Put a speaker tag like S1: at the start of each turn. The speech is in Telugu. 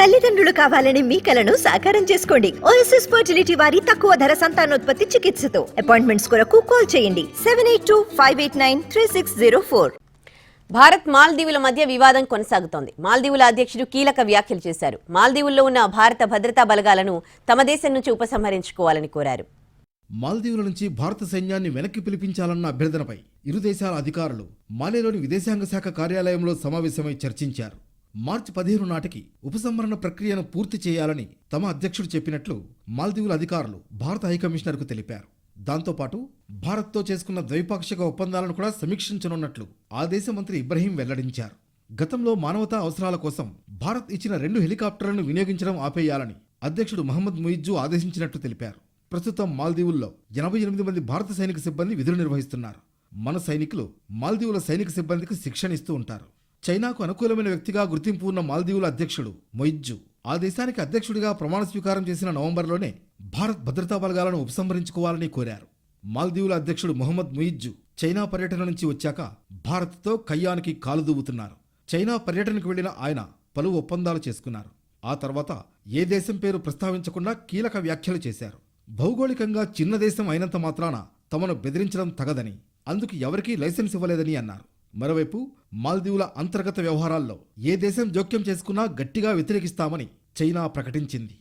S1: తల్లిదండ్రులు కావాలని మీ కలను సాకారం చేసుకోండి. ఓఎస్ఎస్ ఫర్టిలిటీ వారి తక్కువ ధర సంతానోత్పత్తి చికిత్సతో. అపాయింట్మెంట్స్ కొరకు కాల్ చేయండి. Seven eight two five eight nine three six zero four
S2: Bharat మాల్దీవుల మధ్య వివాదం కొనసాగుతోంది. మాల్దీవుల అధ్యక్షుడు కీలక వ్యాఖ్యలు చేశారు. మాల్దీవుల్లో ఉన్న భారత భద్రతా బలగాలను తమ దేశం నుంచి ఉపసంహరించుకోవాలని కోరారు.
S3: మాల్దీవుల నుంచి భారత సైన్యాన్ని వెనక్కి పిలిపించాలన్న అభ్యర్థనపై ఇరు దేశాల అధికారులు మాలేలోని విదేశాంగ శాఖ కార్యాలయంలో సమావేశమై చర్చించారు. మార్చి పదిహేను నాటికి ఉపసంహరణ ప్రక్రియను పూర్తి చేయాలని తమ అధ్యక్షుడు చెప్పినట్లు మాల్దీవుల అధికారులు భారత హైకమిషనర్కు తెలిపారు. దాంతోపాటు భారత్తో చేసుకున్న ద్వైపాక్షిక ఒప్పందాలను కూడా సమీక్షించనున్నట్లు ఆ దేశ మంత్రి ఇబ్రహీం వెల్లడించారు. గతంలో మానవతా అవసరాల కోసం భారత్ ఇచ్చిన రెండు హెలికాప్టర్లను వినియోగించడం ఆపేయాలని అధ్యక్షుడు మహమ్మద్ ముయిజ్జు ఆదేశించినట్లు తెలిపారు. ప్రస్తుతం మాల్దీవుల్లో ఎనభై ఎనిమిది మంది భారత సైనిక సిబ్బంది విధులు నిర్వహిస్తున్నారు. మన సైనికులు మాల్దీవుల సైనిక సిబ్బందికి శిక్షణ ఇస్తూ ఉంటారు. చైనాకు అనుకూలమైన వ్యక్తిగా గుర్తింపు ఉన్న మాల్దీవుల అధ్యక్షుడు మొయిజ్జు ఆ దేశానికి అధ్యక్షుడిగా ప్రమాణ స్వీకారం చేసిన నవంబర్లోనే భారత్ భద్రతా బలగాలను ఉపసంహరించుకోవాలని కోరారు. మాల్దీవుల అధ్యక్షుడు మొహమ్మద్ ముయిజ్జు చైనా పర్యటన నుంచి వచ్చాక భారత్తో కయ్యానికి కాలు దూవుతున్నారు. చైనా పర్యటనకు వెళ్ళిన ఆయన పలు ఒప్పందాలు చేసుకున్నారు. ఆ తర్వాత ఏ దేశం పేరు ప్రస్తావించకుండా కీలక వ్యాఖ్యలు చేశారు. భౌగోళికంగా చిన్న దేశం అయినంత మాత్రాన తమను బెదిరించడం తగదని అందుకు ఎవరికీ లైసెన్స్ ఇవ్వలేదని అన్నారు. మరోవైపు మాల్దీవుల అంతర్గత వ్యవహారాల్లో ఏ దేశం జోక్యం చేసుకున్నా గట్టిగా వ్యతిరేకిస్తామని చైనా ప్రకటించింది.